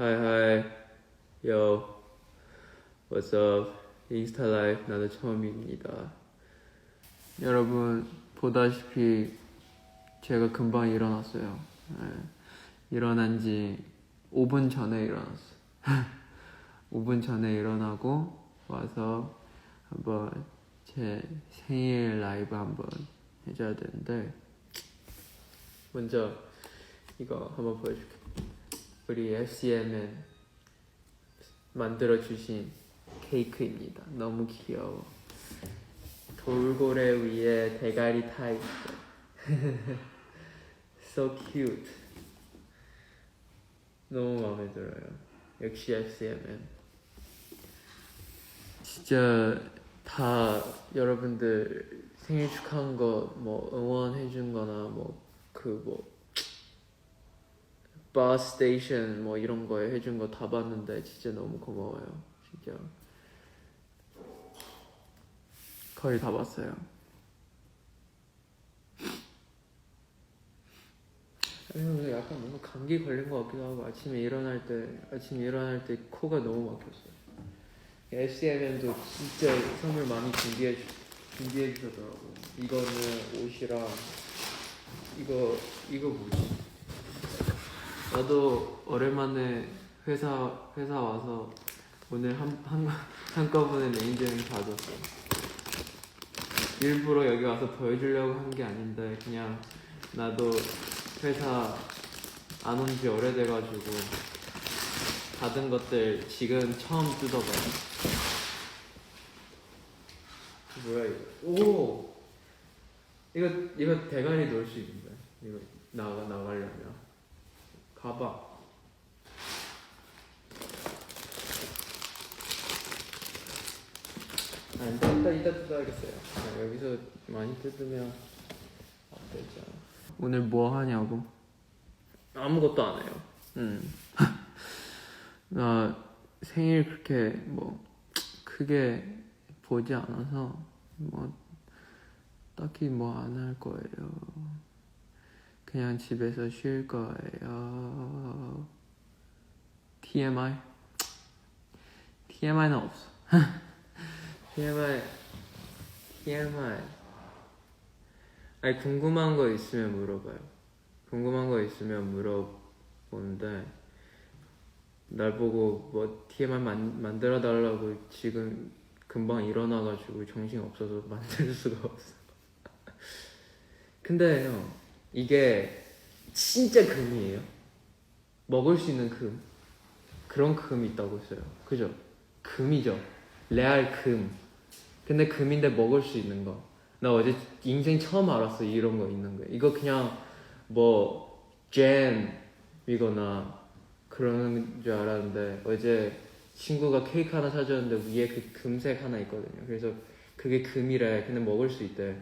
Hi hi. Yo. What's up? 인스타 라이브 나도 처음입니다. 여러분 보다시피 제가 금방 일어났어요. 네. 일어난 지 5분 전에 일어났어 5분 전에 일어나고 와서 한번 제 생일 라이브 한번 해줘야 되는데 먼저 이거 한번 보여줄게 우리 FCM은 만들어주신 케이크입니다. 너무 귀여워. 돌고래 위에 대가리 타 있어. So cute. 너무 마음에 들어요. 역시 FCM은. 진짜 다 여러분들 생일 축하한 거 뭐 응원해 준 거나 뭐 그뭐 버스 스테이션 뭐 이런 거에 해준 거 다 봤는데 진짜 너무 고마워요 진짜 거의 다 봤어요 약간 뭔가 감기 걸린 것 같기도 하고 아침에 일어날 때 아침에 일어날 때 코가 너무 막혔어요 SCM도 진짜 선물 많이 준비해 주, 준비해 주셨더라고. 이거는 옷이랑 이거 이거 뭐지? 나도 오랜만에 회사 회사 와서 오늘 한, 한 한꺼번에 레인저행 다 줬어. 일부러 여기 와서 보여주려고 한 게 아닌데 그냥 나도 회사 안 온 지 오래돼가지고 받은 것들 지금 처음 뜯어봐요. 뭐야 이거? 오 이거 이거 대가리 넣을 수 있는데 이거 나가 나가려면 가방. 아 이따 이따 뜯어야겠어요. 아, 여기서 많이 뜯으면 안 되죠. 오늘 뭐 하냐고? 아무것도 안 해요. 음. 나 생일 그렇게 뭐 크게 보지 않아서 뭐 딱히 뭐 안 할 거예요. 그냥 집에서 쉴 거예요. TMI? TMI는 없어. TMI, TMI. 아니 궁금한 거 있으면 물어봐요. 궁금한 거 있으면 물어보는데 날 보고 뭐 TMI 만, 만들어 달라고 지금 금방 일어나가지고 정신 없어서 만들 수가 없어. 근데 형 이게 진짜 금이에요. 먹을 수 있는 금 그런 금이 있다고 했어요. 그죠? 금이죠. 레알 금. 근데 금인데 먹을 수 있는 거. 나 어제 인생 처음 알았어 이런 거 있는 거. 이거 그냥 뭐 잼이거나 그런 줄 알았는데 어제 친구가 케이크 하나 사줬는데 위에 그 금색 하나 있거든요. 그래서 그게 금이래. 근데 먹을 수 있대.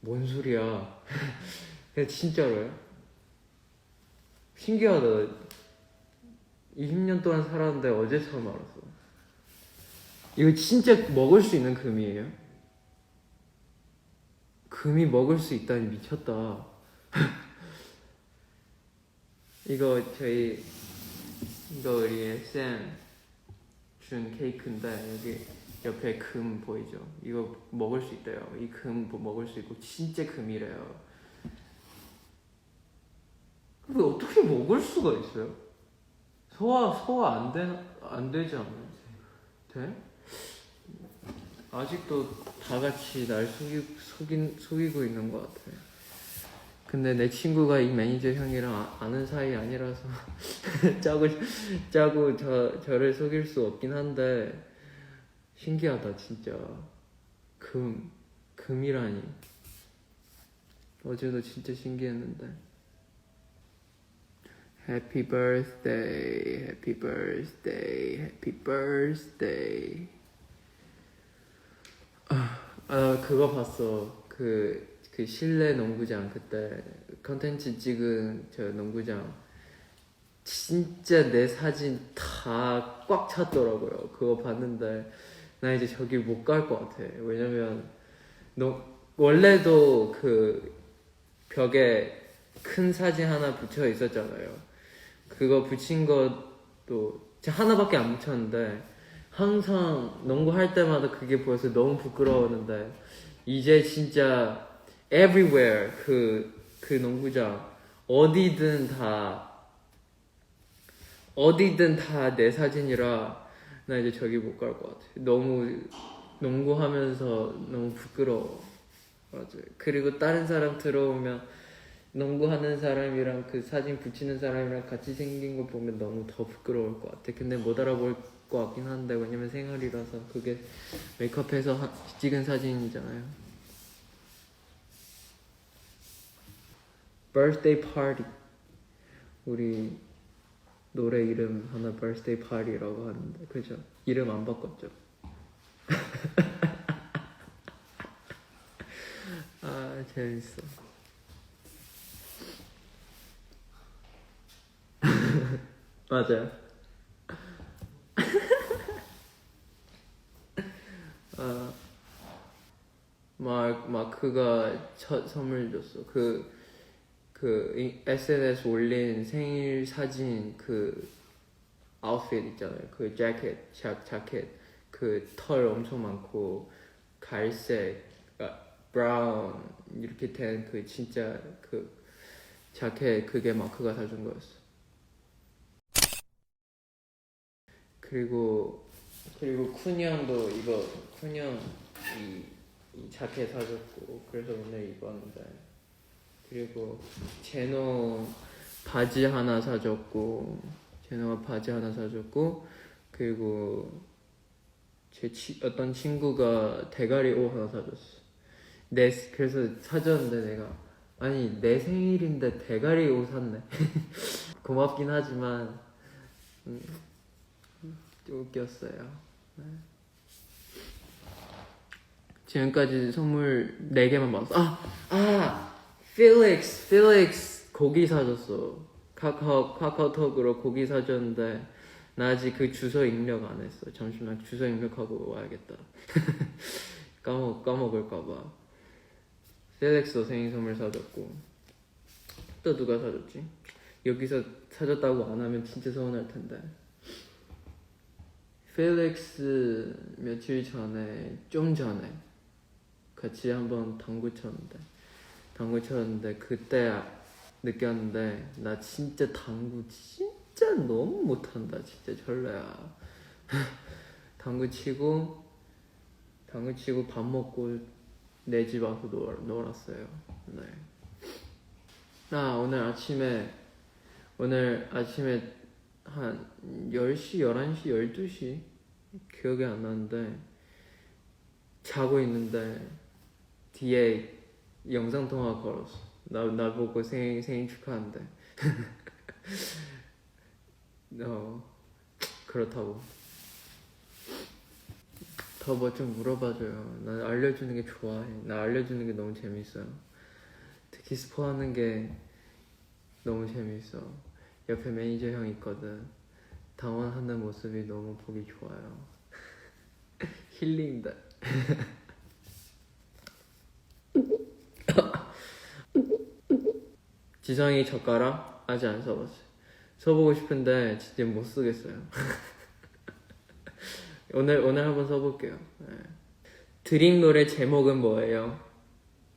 뭔 소리야? 근데 진짜로요? 신기하다. 20년 동안 살았는데 어제 처음 알았어. 이거 진짜 먹을 수 있는 금이에요? 금이 먹을 수 있다니 미쳤다. 이거 저희 이거 우리 쌤 준 케이크인데 여기 옆에 금 보이죠? 이거 먹을 수 있대요. 이 금 먹을 수 있고 진짜 금이래요. 근데 어떻게 먹을 수가 있어요? 소화 소화 안 되, 안 되지 않아요? 돼? 아직도 다 같이 날 속이, 속인, 속이고 있는 것 같아. 근데 내 친구가 이 매니저 형이랑 아, 아는 사이 아니라서 짜고 짜고 저 저를 속일 수 없긴 한데 신기하다 진짜 금 금이라니 어제도 진짜 신기했는데 Happy birthday, happy birthday, happy birthday. 아, 아 그거 봤어. 그, 그 실내 농구장 그때 컨텐츠 찍은 저 농구장 진짜 내 사진 다 꽉 찼더라고요. 그거 봤는데 나 이제 저기 못 갈 것 같아. 왜냐면 너 원래도 그 벽에 큰 사진 하나 붙여 있었잖아요. 그거 붙인 진짜 하나밖에 안 붙였는데 항상 농구 할 때마다 그게 보여서 너무 부끄러웠는데 이제 진짜 everywhere 그, 그 농구장 어디든 다 어디든 다 내 사진이라 나 이제 저기 못 갈 것 같아. 너무 농구하면서 너무 부끄러워. 맞아. 그리고 다른 사람 들어오면 농구하는 사람이랑 그 사진 붙이는 사람이랑 같이 생긴 거 보면 너무 더 부끄러울 것 같아. 근데 못 알아볼 것 같긴 한데 왜냐면 생얼이라서 그게 메이크업해서 하- 찍은 사진이잖아요. birthday party. 우리 노래 이름 하나 birthday party라고 하는데 그죠? 이름 안 바꿨죠? 아 재밌어. 맞아요. 아, 막 마크가 첫 선물 줬어. 그, 그 이- SNS 올린 생일 사진 그 아웃핏 있잖아요. 그 재킷, 자, 자켓, 그 털 엄청 많고 갈색, 아, 브라운 이렇게 된 그 진짜 그 자켓 그게 마크가 사준 거였어. 그리고 그리고 쿤이 형도 이거 쿤이 형이 이 자켓 사줬고 그래서 오늘 입었는데 그리고 제노 바지 하나 사줬고 제노가 바지 하나 사줬고 그리고 제 치, 어떤 친구가 대가리 옷 하나 사줬어. 내 그래서 사줬는데 내가 아니 내 생일인데 대가리 옷 샀네. 고맙긴 하지만 음, 좀 웃겼어요. 네. 지금까지 선물 4개만 받았어. 아! 아! 필릭스! 필릭스! 고기 사줬어. 카카오, 카카오톡으로 고기 사줬는데, 나 아직 그 주소 입력 안 했어. 잠시만 주소 입력하고 와야겠다. 까먹, 까먹을까봐. 필릭스도 생일 선물 사줬고. 또 누가 사줬지? 여기서 사줬다고 안 하면 진짜 서운할 텐데. 필릭스 며칠 전에 좀 전에 같이 한번 당구 쳤는데 당구 쳤는데 그때 느꼈는데 나 진짜 당구 진짜 너무 못한다 진짜 절레야 당구 치고 당구 치고 밥 먹고 내 집 와서 놀, 놀았어요 네. 나 오늘 아침에 오늘 아침에 한 10시, 11시, 12시 기억이 안 나는데 자고 있는데 뒤에 영상 통화 걸었어. 나 나보고 생일 생일 축하한대. 어 그렇다고. 더 뭐 좀 물어봐줘요. 나 알려주는 게 좋아해. 나 알려주는 게 너무 재밌어요. 특히 스포하는 게 너무 재밌어. 옆에 매니저 형 있거든. 당황하는 모습이 너무 보기 좋아요. 힐링다. 지성이 젓가락 아직 안 써봤어요. 써보고 싶은데 진짜 못 쓰겠어요. 오늘 오늘 한번 써볼게요. 네. 드림 노래 제목은 뭐예요?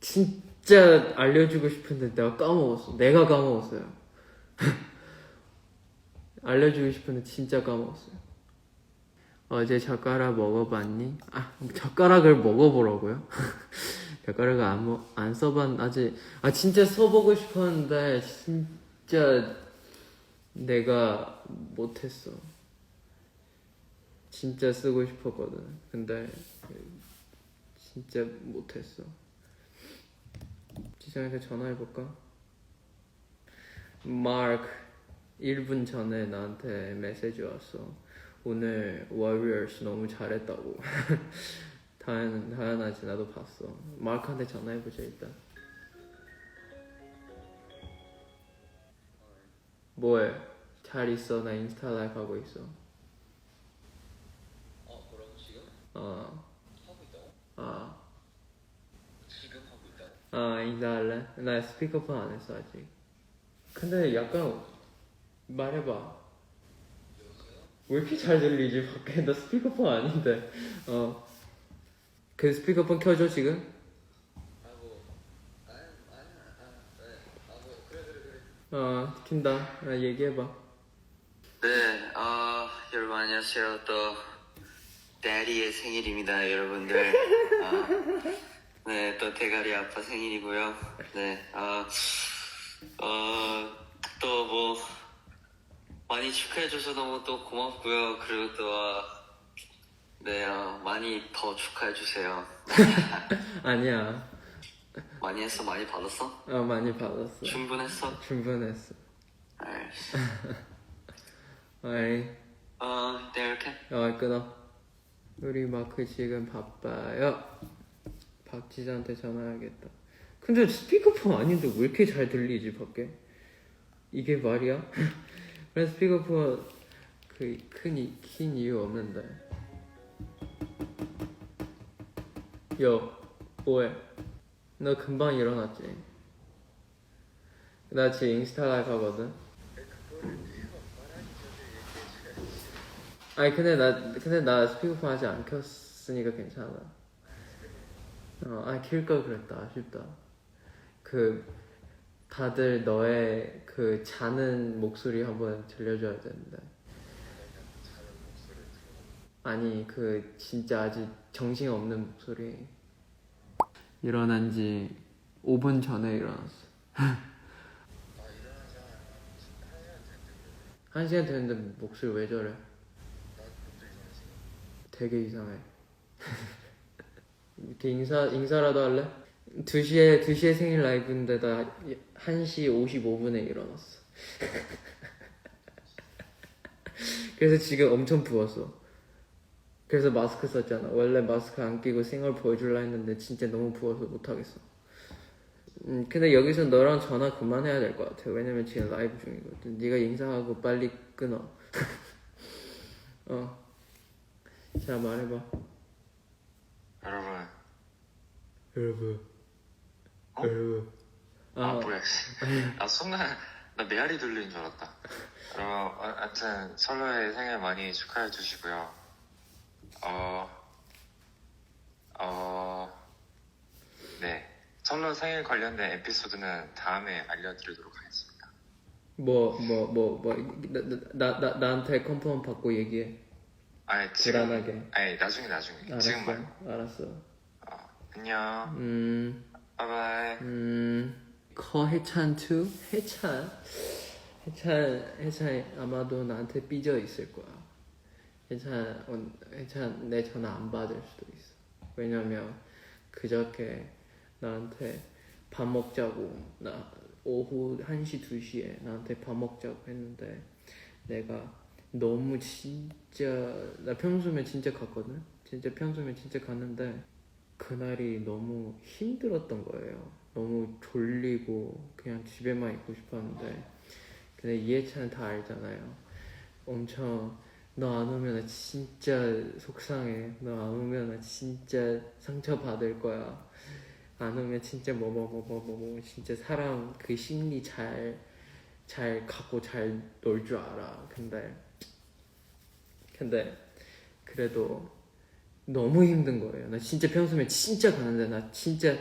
진짜 알려주고 싶은데 내가 까먹었어. 내가 까먹었어요. 알려주고 싶은데 진짜 까먹었어요. 어제 젓가락 먹어봤니? 아, 젓가락을 먹어보라고요? 젓가락을 안, 먹, 안 써봤, 아직, 아, 진짜 써보고 싶었는데, 진짜 내가 못했어. 진짜 쓰고 싶었거든. 근데, 진짜 못했어. 지성한테 전화해볼까? 마크, 1분 전에 나한테 메시지 왔어. 오늘 워리어스 너무 잘했다고. 당연, 당연하지. 나도 봤어. 마크한테 전화해보자, 일단. 뭐해? 잘 있어. 나 인스타 라이브 하고 있어. 어, 뭐라고 지금? 어, 하고 있다고? 아, 지금 하고 있다고? 아, 인사할래? 나 스피커폰 안 했어, 아직. 근데 약간, 말해봐. 왜 이렇게 잘 들리지 밖에 나 스피커폰 아닌데 어 그 스피커폰 켜줘 지금 아뭐 아니 아니 아네아뭐 그래 그래 그래 어 킨다 아, 얘기해봐 네, 아 여러분 안녕하세요. 또 데리의 생일입니다, 여러분들. 아, 네, 또 대가리 아빠 생일이고요. 네, 아, 어, 또 뭐 많이 축하해줘서 너무 또 고맙고요. 그리고 또 아, 네, 어, 많이 더 축하해주세요. 아니야 많이 했어, 많이 받았어? 어 많이 받았어 충분했어? 충분했어 알겠어. 어이 어, 네 이렇게. 어 끊어 우리 마크 지금 바빠요 박지자한테 전화해야겠다 근데 스피커폰 아닌데 왜 이렇게 잘 들리지 밖에 이게 말이야? 그래 스피커폰 그큰킨 이유 없는데 여 뭐해 너 금방 일어났지 나 지금 인스타 라이브 하거든 아니 근데 나 근데 나 스피커폰 아직 안 켰으니까 괜찮아. 어, 아킬걸 그랬다. 아쉽다. 그 다들 너의 그 자는 목소리 한번 들려줘야 되는데. 아니 그 진짜 아직 정신 없는 목소리. 일어난 지 5분 전에 일어났어. 한 시간 됐는데 목소리 왜 저래? 되게 이상해. 이렇게 인사 인사라도 할래? 2시에 2시에 생일 라이브인데 나 1시 55분에 일어났어. 그래서 지금 엄청 부었어. 그래서 마스크 썼잖아. 원래 마스크 안 끼고 생얼 보여줄라 했는데 진짜 너무 부어서 못 하겠어. 음, 근데 여기서 너랑 전화 그만해야 될 것 같아. 왜냐면 지금 라이브 중이거든. 네가 인사하고 빨리 끊어. 어. 자 말해봐. 여러분, 여러분. 어? 여러분. 아, 아, 뭐야, 씨. 나 순간, 나 메아리 들리는 줄 알았다. 여러분, 어, 하여튼, 설로의 생일 많이 축하해 주시고요. 어, 어, 네. 설로 생일 관련된 에피소드는 다음에 알려드리도록 하겠습니다. 뭐, 뭐, 뭐, 뭐, 나, 나, 나, 나한테 컨펌 받고 얘기해. 아니, 지금, 불안하게. 아니, 나중에, 나중에. 알았어. 지금 말고. 알았어. 어, 안녕. 음, 바이바이. 음, 커 해찬 2? 해찬? 해찬, 해찬 아마도 나한테 삐져 있을 거야. 해찬, 어, 해찬 내 전화 안 받을 수도 있어. 왜냐면 그저께 나한테 밥 먹자고, 나 오후 1시, 2시에 나한테 밥 먹자고 했는데 내가 너무 진짜, 나 평소면 진짜 갔거든? 진짜 평소면 진짜 갔는데 그날이 너무 힘들었던 거예요. 너무 졸리고 그냥 집에만 있고 싶었는데 근데 이해찬은 다 알잖아요. 엄청 너 안 오면 나 진짜 속상해. 너 안 오면 나 진짜 상처 받을 거야. 안 오면 진짜 뭐 뭐 뭐 뭐 뭐뭐 진짜 사람 그 심리 잘 잘 갖고 잘 놀 줄 알아. 근데 근데 그래도 너무 힘든 거예요. 나 진짜 평소면 진짜 가는데 나 진짜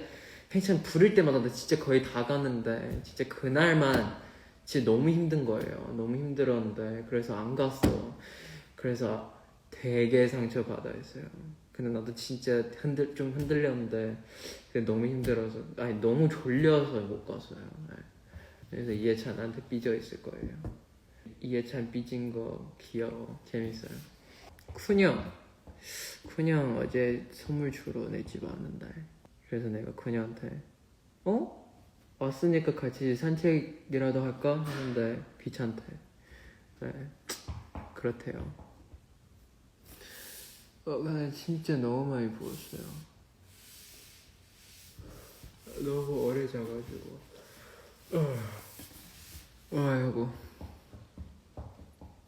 행찬 부를 때마다 나 진짜 거의 다 가는데 진짜 그날만 진짜 너무 힘든 거예요. 너무 힘들었는데 그래서 안 갔어. 그래서 되게 상처 받아 했어요. 근데 나도 진짜 흔들 좀 흔들렸는데 너무 힘들어서 아니 너무 졸려서 못 갔어요. 네. 그래서 이해찬 나한테 삐져 있을 거예요. 이해찬 삐진 거 귀여워 재밌어요. 쿤형 쿤형 어제 선물 주러 내 집 왔는데 그래서 내가 쿤형한테 어? 왔으니까 같이 산책이라도 할까? 하는데 귀찮대 네 그렇대요 어 근데 진짜 너무 많이 부었어요 너무 오래 자가지고 어. 아이고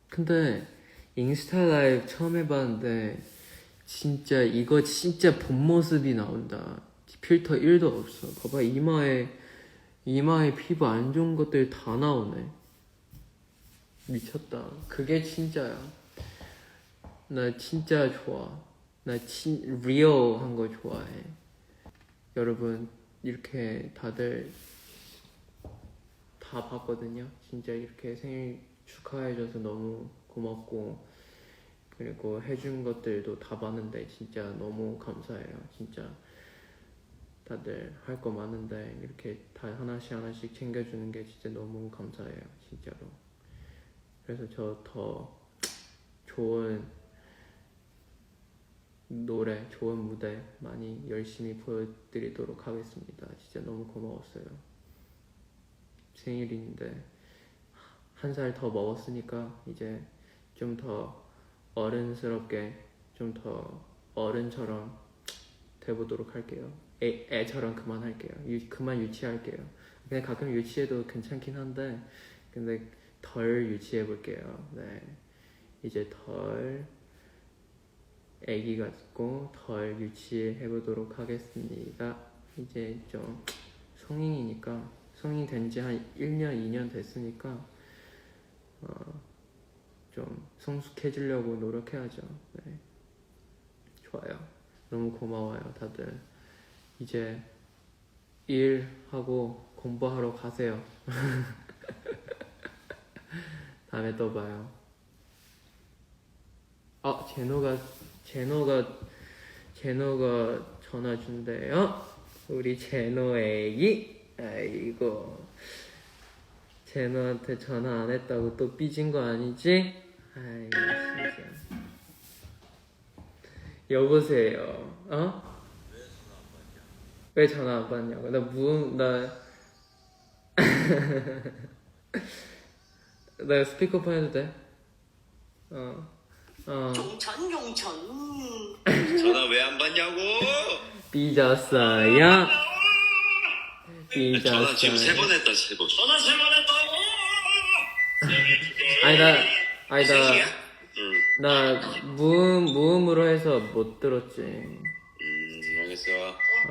근데 인스타 라이브 처음 해봤는데 진짜 이거 진짜 본 모습이 나온다. 필터 1도 없어. 봐봐 이마에 이마에 피부 안 좋은 것들 다 나오네. 미쳤다. 그게 진짜야. 나 진짜 좋아. 나 진 리얼한 거 좋아해. 여러분 이렇게 다들 다 봤거든요. 진짜 이렇게 생일 축하해줘서 너무 고맙고 그리고 해준 것들도 다 봤는데 진짜 너무 감사해요. 진짜 다들 할 거 많은데 이렇게 다 하나씩 하나씩 챙겨주는 게 진짜 너무 감사해요. 진짜로. 그래서 저 더 좋은 노래, 좋은 무대 많이 열심히 보여드리도록 하겠습니다. 진짜 너무 고마웠어요. 생일인데 한 살 더 먹었으니까 이제 좀더 어른스럽게 좀 더 어른처럼 돼보도록 할게요. 애, 애처럼 그만할게요. 유, 그만 유치할게요. 그냥 가끔 유치해도 괜찮긴 한데 근데 덜 유치해 볼게요. 네. 이제 덜 애기 같고 덜 유치해 보도록 하겠습니다. 이제 좀 성인이니까 성인 된 지 한 1년, 2년 됐으니까 어, 좀 성숙해지려고 노력해야죠. 네. 좋아요. 너무 고마워요, 다들. 이제 일하고 공부하러 가세요. 다음에 또 봐요. 아, 제노가 제노가 제노가 전화 준대요. 우리 제노 애기. 아이고. 제노한테 전화 안 했다고 또 삐진 거 아니지? 아이 진짜. 여보세요. 어? 왜 전화 안 받냐고? 나 무음 나. 나 스피커폰 해도 돼? 어. 어. 용천 용천 전화 왜 안 받냐고? 삐졌어요. 전화 지금 세 삐졌어요. 번 했다 세 번. 전화 세 번 했다고 아니 나 아니 생이야? 응. 나나 무음 무음으로 해서 못 들었지. 음 알겠어.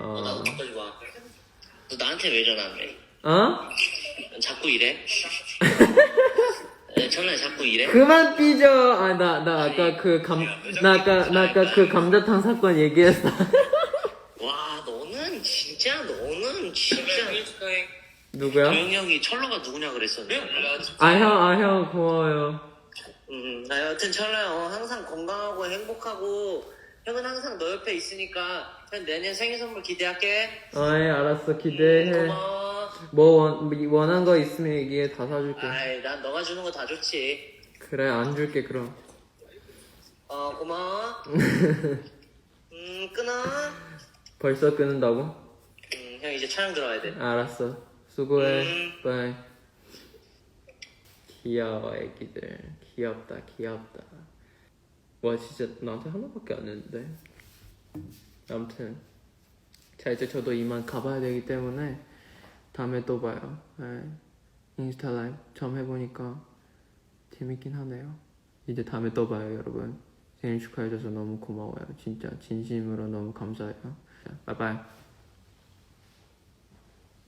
어. 나도 바꿔줘 봐. 너 나한테 왜 전화해? 어? 자꾸 이래? 네, 전화 자꾸 이래? 그만 삐져. 아 나 나 아까 그 감 나 아까 나 아까 그 감자탕 사건 얘기했어. 와 너는 진짜 너는 진짜 누구야? 조영이 형이 철러가 누구냐 그랬었는데 아 형 아 형 고마워요. 음, 나 여튼 철러야 어, 항상 건강하고 행복하고 형은 항상 너 옆에 있으니까 형 내년 생일 선물 기대할게 아이 알았어 기대해. 고마워 뭐 원, 원한 거 있으면 얘기해 다 사줄게. 아이 난 너가 주는 거 다 좋지 그래 안 줄게 그럼. 어 고마워 음 끊어 벌써 끊는다고? 음, 형 이제 촬영 들어가야 돼 알았어. 수고해. 음. 바이. 귀여워 애기들. 귀엽다 귀엽다. 와 진짜 나한테 하나밖에 안 했는데. 아무튼 자 이제 저도 이만 가봐야 되기 때문에 다음에 또 봐요. 네. 인스타 라이브 처음 해보니까 재밌긴 하네요. 이제 다음에 또 봐요 여러분. 생일 축하해줘서 너무 고마워요. 진짜 진심으로 너무 감사해요. 자, 바이바이.